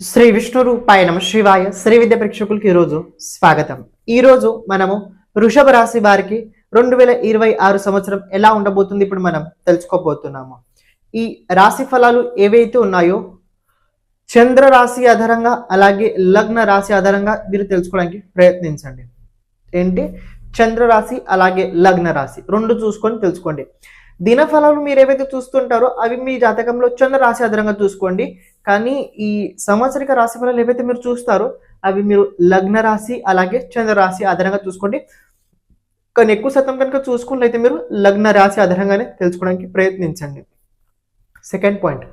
శ్రీ విష్ణు రూపాయ నమ శివాయ. శ్రీ విద్య ప్రేక్షకులకి ఈరోజు స్వాగతం. ఈరోజు మనము వృషభ రాశి వారికి రెండు వేల ఇరవై ఆరు సంవత్సరం ఎలా ఉండబోతుంది ఇప్పుడు మనం తెలుసుకోబోతున్నాము. ఈ రాశి ఫలాలు ఏవైతే ఉన్నాయో చంద్ర రాశి ఆధారంగా అలాగే లగ్న రాశి ఆధారంగా మీరు తెలుసుకోవడానికి ప్రయత్నించండి. ఏంటి? చంద్ర రాశి అలాగే లగ్న రాశి రెండు చూసుకొని తెలుసుకోండి. దినఫలాలు మీరు ఏవైతే చూస్తుంటారో అవి మీ జాతకంలో చంద్ర రాశి ఆధారంగా చూసుకోండి. కానీ ఈ సంవత్సరిక రాశి ఫలాలు ఏవైతే మీరు చూస్తారో అవి మీరు లగ్న రాశి అలాగే చంద్ర రాశి ఆధారంగా చూసుకోండి. కానీ ఎక్కువ శాతం కనుక చూసుకున్నట్లయితే మీరు లగ్న రాశి ఆధారంగానే తెలుసుకోవడానికి ప్రయత్నించండి. Second point.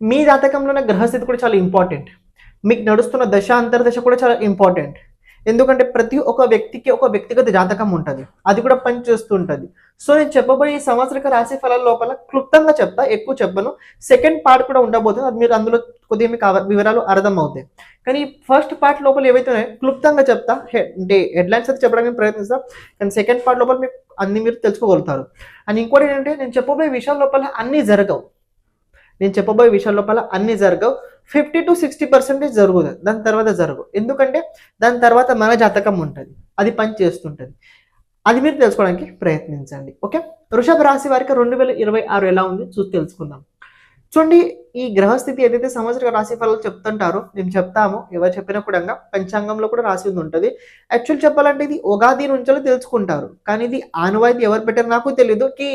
మీ జాతకంలో ఉన్న గ్రహస్థితి కూడా చాలా ఇంపార్టెంట్. మీకు నడుస్తున్న దశ అంతర్దశ కూడా చాలా ఇంపార్టెంట్. ఎందుకంటే ప్రతి ఒక్క వ్యక్తికి ఒక వ్యక్తిగత జాతకం ఉంటుంది. అది కూడా పనిచేస్తూ ఉంటుంది సో నేను చెప్పబోయే ఈ సంవత్సరక రాశి ఫలాల లోపల క్లుప్తంగా చెప్తా ఎక్కువ చెప్పను. సెకండ్ పార్ట్ కూడా ఉండబోతుంది. అది మీరు అందులో కొద్దిగా మీకు వివరాలు అర్థం అవుతాయి కానీ ఫస్ట్ పార్ట్ లోపల ఏవైతే క్లుప్తంగా చెప్తా అంటే హెడ్లైన్స్ అయితే చెప్పడానికి ప్రయత్నిస్తా. కానీ సెకండ్ పార్ట్ లోపల మీకు అన్ని మీరు తెలుసుకోగలుగుతారు. అండ్ ఇంకోటి ఏంటంటే నేను చెప్పబోయే విషయాల లోపల అన్నీ జరగవు. నేను చెప్పబోయే విషయాల లోపల అన్నీ జరగవు. ఫిఫ్టీ టు సిక్స్టీ పర్సెంటేజ్ జరుగుతుంది దాని తర్వాత జరగదు ఎందుకంటే దాని తర్వాత మన జాతకం ఉంటుంది. అది పని చేస్తుంటుంది. అది మీరు తెలుసుకోవడానికి ప్రయత్నించండి. ఓకే? వృషభ రాశి వారికి రెండు వేల ఇరవై ఆరు ఎలా ఉంది? చూసి తెలుసుకుందాం. చూడండి ఈ గ్రహస్థితి ఏదైతే సంవత్సర రాశి ఫలాలు చెప్తుంటారో మేము చెప్తాము ఎవరు చెప్పినా కూడా పంచాంగంలో కూడా రాసి ఉంది ఉంటుంది. యాక్చువల్ చెప్పాలంటే ఇది ఉగాది నుంచో తెలుసుకుంటారు. కానీ ఇది ఆనవాయితీ ఎవరు పెట్టారు నాకు తెలియదు కి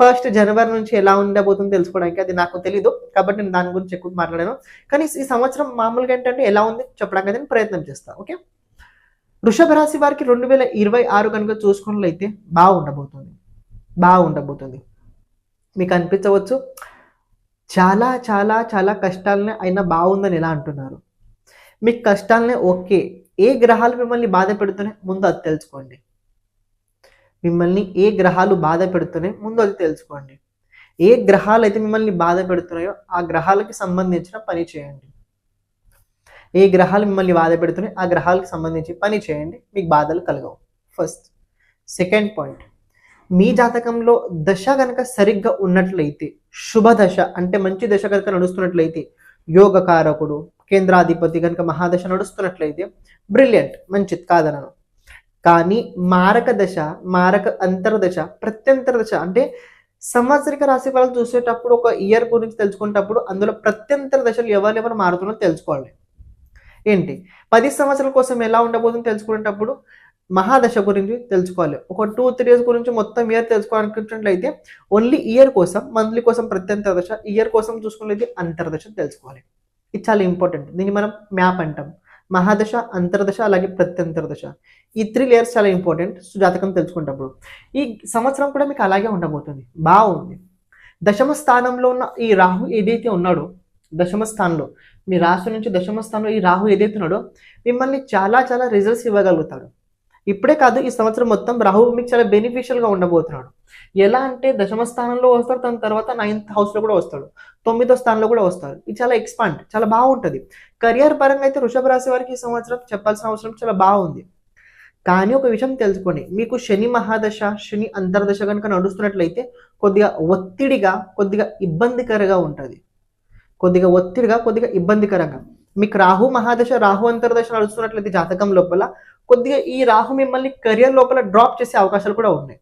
ఫస్ట్ జనవరి నుంచి ఎలా ఉండబోతుందో తెలుసుకోవడానికి అది నాకు తెలియదు కాబట్టి నేను దాని గురించి ఎక్కువ మాట్లాడాను. కానీ ఈ సంవత్సరం మామూలుగా ఏంటంటే ఎలా ఉంది చెప్పడానికి నేను ప్రయత్నం చేస్తాను ఓకే? వృషభ రాశి వారికి రెండు వేల ఇరవై ఆరు కనుక చూసుకున్నట్లయితే బాగుండబోతుంది. బాగుండబోతుంది. మీకు అనిపించవచ్చు. చాలా చాలా చాలా కష్టాలనే అయినా బాగుందని ఎలా అంటున్నారు? మీకు కష్టాలనే ఓకే. ఏ గ్రహాలు మిమ్మల్ని బాధ పెడుతున్నాయి? ముందు అది తెలుసుకోండి. మిమ్మల్ని ఏ గ్రహాలు బాధ పెడుతున్నాయి? ముందు అది తెలుసుకోండి. ఏ గ్రహాలు అయితే మిమ్మల్ని బాధ పెడుతున్నాయో ఆ గ్రహాలకి సంబంధించిన పని చేయండి. ఏ గ్రహాలు మిమ్మల్ని బాధ పెడుతున్నాయి? ఆ గ్రహాలకు సంబంధించి పని చేయండి. మీకు బాధలు కలగవు. First second point. మీ జాతకంలో దశ కనుక సరిగ్గా ఉన్నట్లయితే శుభ దశ అంటే మంచి దశ కనుక నడుస్తున్నట్లయితే యోగకారకుడు కేంద్రాధిపతి కనుక మహాదశ నడుస్తున్నట్లయితే బ్రిలియంట్ మంచిది కాదనను. కానీ మారక దశ మారక అంతర్దశ ప్రత్యంతర దశ అంటే సంవత్సరిక రాశి ఫలాలు చూసేటప్పుడు ఒక ఇయర్ గురించి తెలుసుకునేటప్పుడు అందులో ప్రత్యంతర దశలు ఎవరెవరు మారుతున్నారో తెలుసుకోవాలి. ఏంటి? పది సంవత్సరాల కోసం ఎలా ఉండబోతుందో తెలుసుకునేటప్పుడు మహాదశ గురించి తెలుసుకోవాలి. ఒక టూ త్రీ ఇయర్స్ గురించి మొత్తం ఇయర్ తెలుసుకోవాలనుకున్నట్లయితే ఓన్లీ ఇయర్ కోసం మంత్లీ కోసం ప్రత్యంతర దశ ఇయర్ కోసం చూసుకున్నట్లయితే అంతర్దశ తెలుసుకోవాలి. ఇది చాలా ఇంపార్టెంట్ దీన్ని మనం మ్యాప్ అంటాం. మహాదశ అంతర్దశ అలాగే ప్రత్యంతర దశ ఈ త్రీ లేయర్స్ చాలా ఇంపార్టెంట్ జాతకం తెలుసుకునేటప్పుడు. ఈ సంవత్సరం కూడా మీకు అలాగే ఉండబోతుంది. బాగుంది. దశమ స్థానంలో ఉన్న ఈ రాహు ఏదైతే ఉన్నాడో దశమ స్థానంలో మీ రాశి నుంచి దశమ స్థానంలో ఈ రాహు ఏదైతే ఉన్నాడో మిమ్మల్ని చాలా చాలా రిజల్ట్స్ ఇవ్వగలుగుతాడు. ఇప్పుడే కాదు ఈ సంవత్సరం మొత్తం రాహు మీకు చాలా బెనిఫిషియల్గా ఉండబోతున్నాడు. ఎలా అంటే దశమ స్థానంలో వస్తాడు దాని తర్వాత నైన్త్ హౌస్లో కూడా వస్తాడు తొమ్మిదో స్థానంలో కూడా వస్తాడు. ఇది చాలా ఎక్స్పాండ్ చాలా బాగుంటుంది. కెరియర్ పరంగా అయితే వృషభ రాశి వారికి ఈ సంవత్సరం చెప్పాల్సిన అవసరం చాలా బాగుంది. కానీ ఒక విషయం తెలుసుకోండి మీకు శని మహాదశ శని అంతర్దశ కనుక నడుస్తున్నట్లయితే కొద్దిగా ఒత్తిడిగా కొద్దిగా ఇబ్బందికరంగా ఉంటుంది. కొద్దిగా ఒత్తిడిగా కొద్దిగా ఇబ్బందికరంగా. మీకు రాహు మహాదశ రాహు అంతర్దశ నడుస్తున్నట్లయితే జాతకం లోపల కొద్దిగా ఈ రాహు మిమ్మల్ని కెరియర్ లోపల డ్రాప్ చేసే అవకాశాలు కూడా ఉన్నాయి.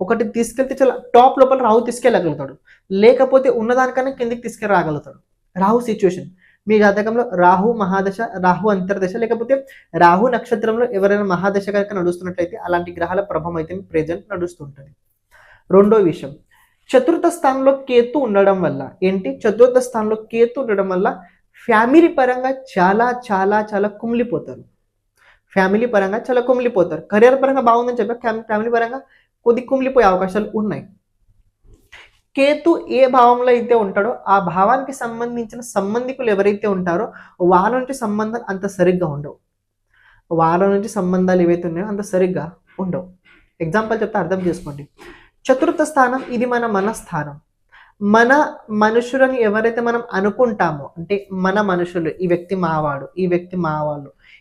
ఒకటి తీసుకెళ్తే చాలా టాప్ లోపల రాహు తీసుకెళ్ళగలుగుతాడు. లేకపోతే ఉన్నదానికన్నా కిందికి తీసుకెళ్ళరాగలుగుతాడు. రాహు సిచ్యువేషన్ మీ జాతకంలో రాహు మహాదశ రాహు అంతర్దశ లేకపోతే రాహు నక్షత్రంలో ఎవరైనా మహాదశ కనుక నడుస్తున్నట్లయితే అలాంటి గ్రహాల ప్రభావం అయితే ప్రెజెంట్ నడుస్తుంటుంది. రెండో విషయం. చతుర్థ స్థానంలో కేతు ఉండడం వల్ల ఏంటి? చతుర్థ స్థానంలో కేతు ఉండడం వల్ల ఫ్యామిలీ పరంగా చాలా చాలా చాలా కుమిలిపోతారు. ఫ్యామిలీ పరంగా చాలా కుమిలిపోతారు. కెరియర్ పరంగా బాగుందని చెప్పి ఫ్యామిలీ పరంగా కొద్ది కుమిలిపోయే అవకాశాలు ఉన్నాయి. కేతు ఏ భావంలో అయితే ఉంటాడో ఆ భావానికి సంబంధించిన సంబంధికులు ఎవరైతే ఉంటారో వాళ్ళ నుంచి సంబంధాలు అంత సరిగ్గా ఉండవు. వాళ్ళ నుంచి సంబంధాలు ఏవైతే ఉన్నాయో అంత సరిగ్గా ఉండవు. ఎగ్జాంపుల్ చెప్తే అర్థం చేసుకోండి. చతుర్థ స్థానం ఇది మన మనస్థానం. మన మనుషులని ఎవరైతే మనం అనుకుంటామో అంటే మన మనుషులు ఈ వ్యక్తి మావాడు ఈ వ్యక్తి మావాళ్ళు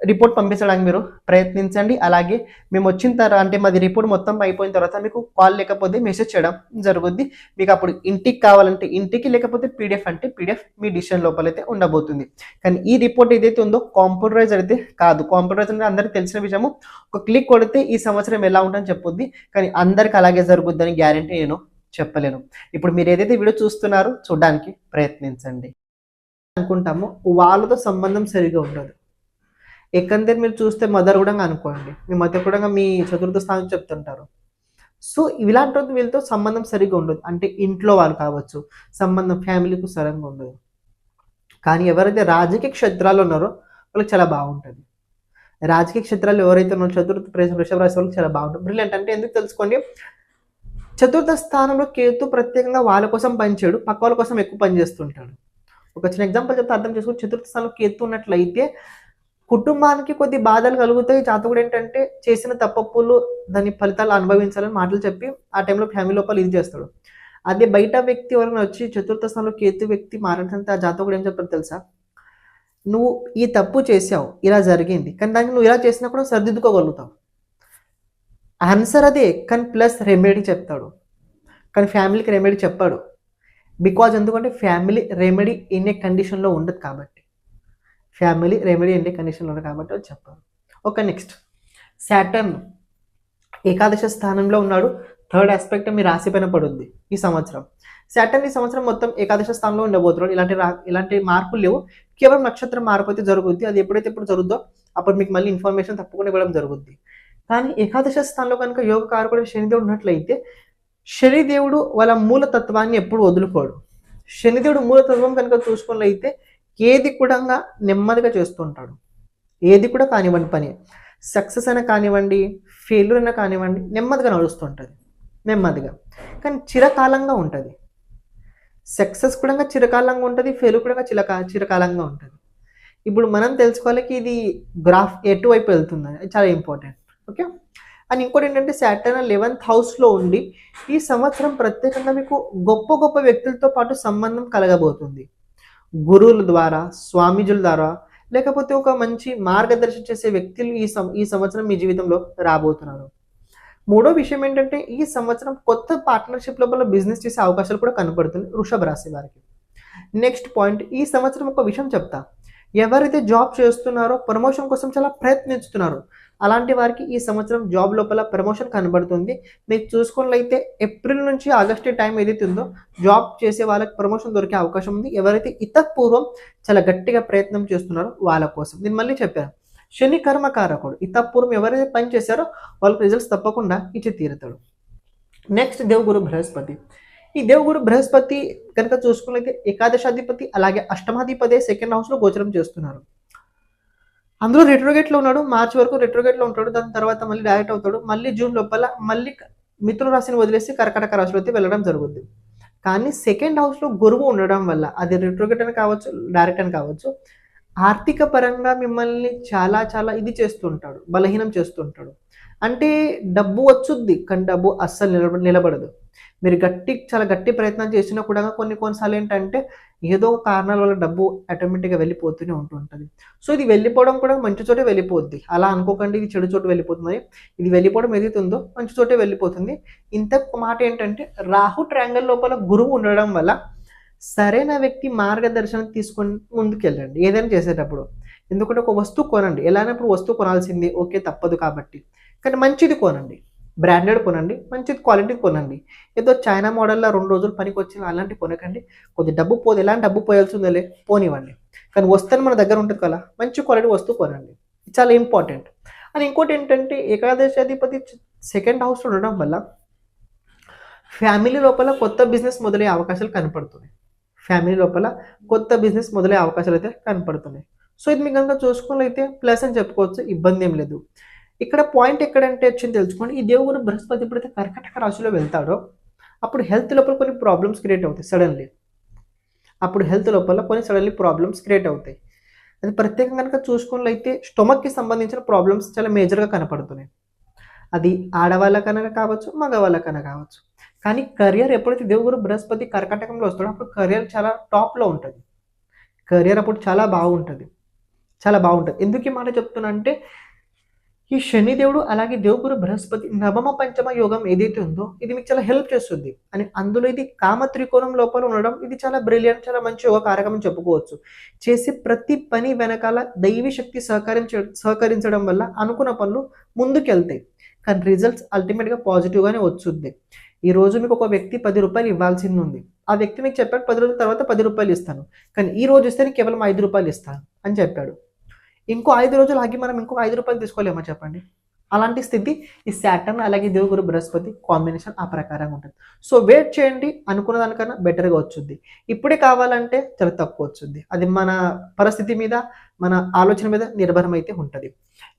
రిపోర్ట్ పంపించడానికి మీరు ప్రయత్నించండి. అలాగే మేము వచ్చిన తర్వాత అంటే మాది రిపోర్ట్ మొత్తం అయిపోయిన తర్వాత మీకు కాల్ లేకపోతే మెసేజ్ చేయడం జరుగుద్ది. మీకు అప్పుడు ఇంటికి కావాలంటే ఇంటికి లేకపోతే పీడిఎఫ్ అంటే పీడిఎఫ్ మీ డిసిషన్ లోపల అయితే ఉండబోతుంది. కానీ ఈ రిపోర్ట్ ఏదైతే ఉందో కాంప్యూటరైజ్ అయితే కాదు. కాంప్యూటరైజ్ అంటే అందరికీ తెలిసిన విషయము. ఒక క్లిక్ కొడితే ఈ సంవత్సరం ఎలా ఉంటుందని చెప్పొద్ది. కానీ అందరికి అలాగే జరుగుద్దని గ్యారంటీ నేను చెప్పలేను. ఇప్పుడు మీరు ఏదైతే వీడియో చూస్తున్నారో చూడడానికి ప్రయత్నించండి. అనుకుంటామో వాళ్ళతో సంబంధం సరిగా ఉండదు. ఎక్కడందరు మీరు చూస్తే మదర్ కూడా అనుకోండి. మీ మదర్ కూడా మీ చతుర్థ స్థానం చెప్తుంటారు. సో ఇలాంటి వీళ్ళతో సంబంధం సరిగ్గా ఉండదు. అంటే ఇంట్లో వాళ్ళు కావచ్చు సంబంధం ఫ్యామిలీకి సరంగా ఉండదు. కానీ ఎవరైతే రాజకీయ క్షేత్రాలు ఉన్నారో వాళ్ళకి చాలా బాగుంటుంది. రాజకీయ క్షేత్రాలు ఎవరైతే ఉన్నారో చతుర్థ ప్రవేశం వృషభ రాశి వాళ్ళకి చాలా బాగుంటుంది. బ్రిలియంట్ అంటే ఎందుకు తెలుసుకోండి? చతుర్థ స్థానంలో కేతు ప్రత్యేకంగా వాళ్ళ కోసం పనిచేయడు పక్క వాళ్ళ కోసం ఎక్కువ పనిచేస్తుంటాడు. ఒక చిన్న ఎగ్జాంపుల్ చెప్తే అర్థం చేసుకుని చతుర్థ స్థానంలో కేతు ఉన్నట్లయితే కుటుంబానికి కొద్ది బాధలు కలుగుతాయి. జాతకుడు ఏంటంటే చేసిన తప్పప్పులు దాని ఫలితాలు అనుభవించాలని మాటలు చెప్పి ఆ టైంలో ఫ్యామిలీ లోపల ఇది చేస్తాడు. అదే బయట వ్యక్తి ఎవరైనా వచ్చి చతుర్థ స్థానంలో కేతు వ్యక్తి మారంటే ఆ జాతకుడు ఏం చెప్తాడు తెలుసా? నువ్వు ఈ తప్పు చేసావు ఇలా జరిగింది. కానీ దానికి నువ్వు ఇలా చేసినా కూడా సరిదిద్దుకోగలుగుతావు. ఆన్సర్ అదే కానీ ప్లస్ రెమెడీ చెప్తాడు. కానీ ఫ్యామిలీకి రెమెడీ చెప్పాడు. బికాజ్ ఎందుకంటే ఫ్యామిలీ రెమెడీ ఇన్ ఏ కండిషన్లో ఉండదు కాబట్టి. ఫ్యామిలీ రెమెడీ అంటే కండిషన్లో ఉన్నారు కాబట్టి అది చెప్పారు. Okay next. శాటర్న్ ఏకాదశ స్థానంలో ఉన్నాడు. థర్డ్ ఆస్పెక్ట్ మీ రాశి పైన పడుద్ది ఈ సంవత్సరం. శాటర్న్ ఈ సంవత్సరం మొత్తం ఏకాదశ స్థానంలో ఉండబోతున్నాడు ఇలాంటి రా ఇలాంటి మార్పులు లేవు. కేవలం నక్షత్రం మార్పు అయితే జరుగుద్ది. అది ఎప్పుడైతే ఎప్పుడు జరుగుద్దో అప్పుడు మీకు మళ్ళీ ఇన్ఫర్మేషన్ తప్పకుండా ఇవ్వడం జరుగుద్ది. కానీ ఏకాదశ స్థానంలో కనుక యోగ కారకుడు శనిదేవుడు ఉన్నట్లయితే శనిదేవుడు వాళ్ళ మూలతత్వాన్ని ఎప్పుడు వదులుకోడు. శనిదేవుడు మూలతత్వం కనుక చూసుకున్నట్లయితే ఏది కూడా నెమ్మదిగా చేస్తుంటాడు. ఏది కూడా కానివ్వండి పని. సక్సెస్ అయినా కానివ్వండి ఫెయిల్యూర్ అయినా కానివ్వండి నెమ్మదిగా నడుస్తుంటుంది. నెమ్మదిగా. కానీ చిరకాలంగా ఉంటుంది. సక్సెస్ కూడా చిరకాలంగా ఉంటుంది ఫెయిల్యూర్ కూడా చిరకా చిరకాలంగా ఉంటుంది. ఇప్పుడు మనం తెలుసుకోవాలకి ఇది గ్రాఫ్ ఎటువైపు వెళ్తుంది అది చాలా ఇంపార్టెంట్ ఓకే అండ్ ఇంకోటి ఏంటంటే సాటర్న్ లెవెన్త్ హౌస్లో ఉండి ఈ సంవత్సరం ప్రత్యేకంగా మీకు గొప్ప గొప్ప వ్యక్తులతో పాటు సంబంధం కలగబోతుంది. గురువుల ద్వారా స్వామీజుల ద్వారా లేకపోతే ఒక మంచి మార్గదర్శనం చేసే వ్యక్తులు ఈ సం ఈ సంవత్సరం మీ జీవితంలో రాబోతున్నారు. మూడో విషయం ఏంటంటే ఈ సంవత్సరం కొత్త పార్ట్నర్షిప్ లోపల బిజినెస్ చేసే అవకాశాలు కూడా కనపడుతుంది వృషభ రాశి వారికి. నెక్స్ట్ పాయింట్ ఈ సంవత్సరం ఒక విషయం చెప్తా. ఎవరైతే జాబ్ చేస్తున్నారో ప్రమోషన్ కోసం చాలా ప్రయత్నిస్తున్నారు అలాంటి వారికి ఈ సంవత్సరం జాబ్ లోపల ప్రమోషన్ కనబడుతుంది. మీకు చూసుకున్నట్లయితే ఏప్రిల్ నుంచి ఆగస్టు టైం ఏదైతే ఉందో జాబ్ చేసే వాళ్ళకి ప్రమోషన్ దొరికే అవకాశం ఉంది. ఎవరైతే ఇతపూర్వం చాలా గట్టిగా ప్రయత్నం చేస్తున్నారో వాళ్ళ కోసం. నేను మళ్ళీ చెప్పాను శని కర్మకారకుడు ఇతపూర్వం ఎవరైతే పని చేశారో వాళ్ళకి రిజల్ట్స్ తప్పకుండా ఇచ్చి తీరుతాడు. నెక్స్ట్ దేవగురు బృహస్పతి. ఈ దేవగురు బృహస్పతి కనుక చూసుకున్నట్లయితే ఏకాదశాధిపతి అలాగే అష్టమాధిపతి సెకండ్ హౌస్లో గోచరం చేస్తున్నారు. అందులో రెట్రోగేట్లో ఉన్నాడు మార్చి వరకు రెట్రోగేట్లో ఉంటాడు దాని తర్వాత మళ్ళీ డైరెక్ట్ అవుతాడు మళ్ళీ జూన్ లోపల మళ్ళీ మిత్రుల రాశిని వదిలేసి కర్కటక రాశిలో వెళ్ళడం జరుగుద్ది. కానీ సెకండ్ హౌస్లో గురువు ఉండడం వల్ల అది రెట్రోగేట్ అని కావచ్చు డైరెక్ట్ అని కావచ్చు ఆర్థిక పరంగా మిమ్మల్ని చాలా చాలా ఇది చేస్తుంటాడు బలహీనం చేస్తుంటాడు. అంటే డబ్బు వచ్చుద్ది కానీ డబ్బు అస్సలు నిలబ నిలబడదు. మీరు గట్టి చాలా గట్టి ప్రయత్నం చేసినా కూడా కొన్ని కొన్నిసార్లు ఏంటంటే ఏదో కారణాల వల్ల డబ్బు ఆటోమేటిక్గా వెళ్ళిపోతూనే ఉంటుంటుంది. సో ఇది వెళ్ళిపోవడం కూడా మంచి చోటే వెళ్ళిపోద్ది. అలా అనుకోకండి ఇది చెడు చోటు వెళ్ళిపోతుంది. ఇది వెళ్ళిపోవడం ఏదైతే ఉందో మంచి చోటే వెళ్ళిపోతుంది. ఇంత మాట ఏంటంటే రాహు ట్రాంగల్ లోపల గురువు ఉండడం వల్ల సరైన వ్యక్తి మార్గదర్శనం తీసుకొని ముందుకెళ్ళండి. ఏదైనా చేసేటప్పుడు. ఎందుకంటే ఒక వస్తువు కొనండి. ఎలానప్పుడు వస్తువు కొనాల్సింది. ఓకే తప్పదు కాబట్టి. కానీ మంచిది కొనండి. బ్రాండెడ్ కొనండి మంచి క్వాలిటీ కొనండి. ఏదో చైనా మోడల్లో రెండు రోజులు పనికి వచ్చిన అలాంటి కొనకండి. కొద్ది డబ్బు పోదు ఎలాంటి డబ్బు పోయాల్సిందేలే పోనివ్వండి. కానీ వస్తే మన దగ్గర ఉంటుంది కదా మంచి క్వాలిటీ వస్తువు కొనండి. చాలా ఇంపార్టెంట్ అని ఇంకోటి ఏంటంటే ఏకాదశి అధిపతి సెకండ్ హౌస్ ఉండడం వల్ల ఫ్యామిలీ లోపల కొత్త బిజినెస్ మొదలయ్యే అవకాశాలు కనపడుతున్నాయి. ఫ్యామిలీ లోపల కొత్త బిజినెస్ మొదలయ్యే అవకాశాలు అయితే కనపడుతున్నాయి. సో ఇది మీకు కనుక చూసుకున్నైతే ప్లస్ అని చెప్పుకోవచ్చు ఇబ్బంది ఏం లేదు. ఇక్కడ పాయింట్ ఎక్కడంటే వచ్చింది తెలుసుకోండి. ఈ దేవుడు బృహస్పతి ఎప్పుడైతే కర్కటక రాశిలో వెళ్తాడో అప్పుడు హెల్త్ లోపల కొన్ని ప్రాబ్లమ్స్ క్రియేట్ అవుతాయి సడన్లీ. అప్పుడు హెల్త్ లోపల కొన్ని సడన్లీ ప్రాబ్లమ్స్ క్రియేట్ అవుతాయి. అది ప్రత్యేకంగా కనుక చూసుకున్నట్లయితే స్టొమక్కి సంబంధించిన ప్రాబ్లమ్స్ చాలా మేజర్గా కనపడుతున్నాయి. అది ఆడవాళ్ళకనగా కావచ్చు మగవాళ్ళకన్నా కావచ్చు. కానీ కెరియర్ ఎప్పుడైతే దేవుడు బృహస్పతి కర్కటకంలో వస్తాడో అప్పుడు కెరియర్ చాలా టాప్లో ఉంటుంది. కెరియర్ అప్పుడు చాలా బాగుంటుంది. చాలా బాగుంటుంది. ఎందుకు ఈ మాట చెప్తున్నా అంటే ఈ శనిదేవుడు అలాగే దేవుగురు బృహస్పతి నవమ పంచమ యోగం ఏదైతే ఉందో ఇది మీకు చాలా హెల్ప్ చేస్తుంది. అని అందులో ఇది కామ త్రికోణం లోపల ఉండడం ఇది చాలా బ్రిలియంట్ చాలా మంచి యోగ కారకం చెప్పుకోవచ్చు. చేసే ప్రతి పని వెనకాల దైవీ శక్తి సహకరించ సహకరించడం వల్ల అనుకున్న పనులు ముందుకెళ్తాయి. కానీ రిజల్ట్స్ అల్టిమేట్గా పాజిటివ్గానే వచ్చుద్ది ఈ రోజు మీకు ఒక వ్యక్తి పది రూపాయలు ఇవ్వాల్సింది ఉంది. ఆ వ్యక్తి మీకు చెప్పాడు పది రోజుల తర్వాత పది రూపాయలు ఇస్తాను. కానీ ఈ రోజు ఇస్తే కేవలం ఐదు రూపాయలు ఇస్తాను అని చెప్పాడు. ఇంకో ఐదు రోజులు ఆగి మనం ఇంకో ఐదు రూపాయలు తీసుకోలేమా చెప్పండి? అలాంటి స్థితి ఈ శాటర్న్ అలాగే దేవుగురు బృహస్పతి కాంబినేషన్ ఆ ప్రకారంగా ఉంటుంది. సో వెయిట్ చేయండి అనుకున్న దానికన్నా బెటర్గా వచ్చుద్ది. ఇప్పుడే కావాలంటే చాలా తక్కువ వచ్చుద్ది. అది మన పరిస్థితి మీద మన ఆలోచన మీద నిర్భరం అయితే ఉంటుంది.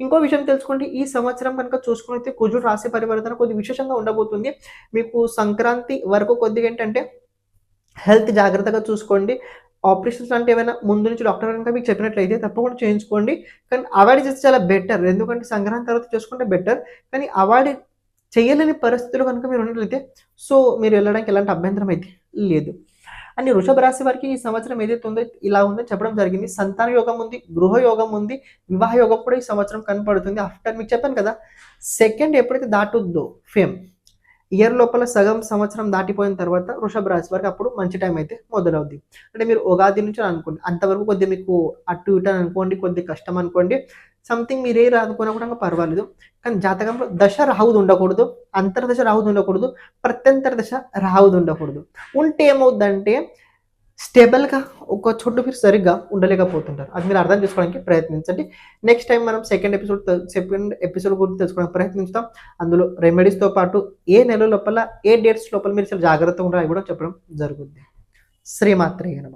ఇంకో విషయం తెలుసుకోండి ఈ సంవత్సరం కనుక చూసుకున్నైతే కుజుడు రాశి పరివర్తన కొద్ది విశేషంగా ఉండబోతుంది. మీకు సంక్రాంతి వరకు కొద్దిగా ఏంటంటే హెల్త్ జాగ్రత్తగా చూసుకోండి. ఆపరేషన్స్ అంటే ఏమైనా ముందు నుంచి డాక్టర్ కనుక మీకు చెప్పినట్లయితే తప్పకుండా చేయించుకోండి. కానీ అవాయిడ్ చేస్తే చాలా బెటర్. ఎందుకంటే సంగ్రహం తర్వాత చేసుకుంటే బెటర్. కానీ అవాయిడ్ చేయలేని పరిస్థితులు కనుక మీరు ఉన్నట్లయితే సో మీరు వెళ్ళడానికి ఎలాంటి అభ్యంతరం అయితే లేదు. అని వృషభ రాశి వారికి ఈ సంవత్సరం ఏదైతే ఉందో ఇలా ఉందో చెప్పడం జరిగింది. సంతాన యోగం ఉంది గృహ యోగం ఉంది వివాహ యోగం కూడా ఈ సంవత్సరం కనపడుతుంది. ఆఫ్టర్ మీకు చెప్పాను కదా సెకండ్ ఎప్పుడైతే దాటుద్దో ఫేమ్ ఇయర్ లోపల సగం సంవత్సరం దాటిపోయిన తర్వాత వృషభ రాశి వరకు అప్పుడు మంచి టైం అయితే మొదలవుద్ది. అంటే మీరు ఉగాది నుంచి అనుకోండి అంతవరకు కొద్దిగా మీకు అటు ఇటు అనుకోండి కొద్ది కష్టం అనుకోండి సంథింగ్ మీరే అనుకున్నా కూడా పర్వాలేదు. కానీ జాతకంలో దశ రాహుది ఉండకూడదు అంతర్దశ రాహుది ఉండకూడదు ప్రత్యంతర దశ రాహుది ఉండకూడదు. ఉంటే ఏమవుద్దంటే స్టేబుల్గా ఒక చోటు మీరు సరిగ్గా ఉండలేకపోతుంటారు. అది మీరు అర్థం చేసుకోవడానికి ప్రయత్నించండి. నెక్స్ట్ టైం మనం సెకండ్ ఎపిసోడ్ సెకండ్ ఎపిసోడ్ గురించి తెలుసుకోవడానికి ప్రయత్నిస్తాం అందులో రెమెడీస్తో పాటు ఏ నెల లోపల ఏ డేట్స్ లోపల మీరు చాలా జాగ్రత్తగా ఉండాలి కూడా చెప్పడం జరుగుద్ది. శ్రీమాత్రేయ నమ.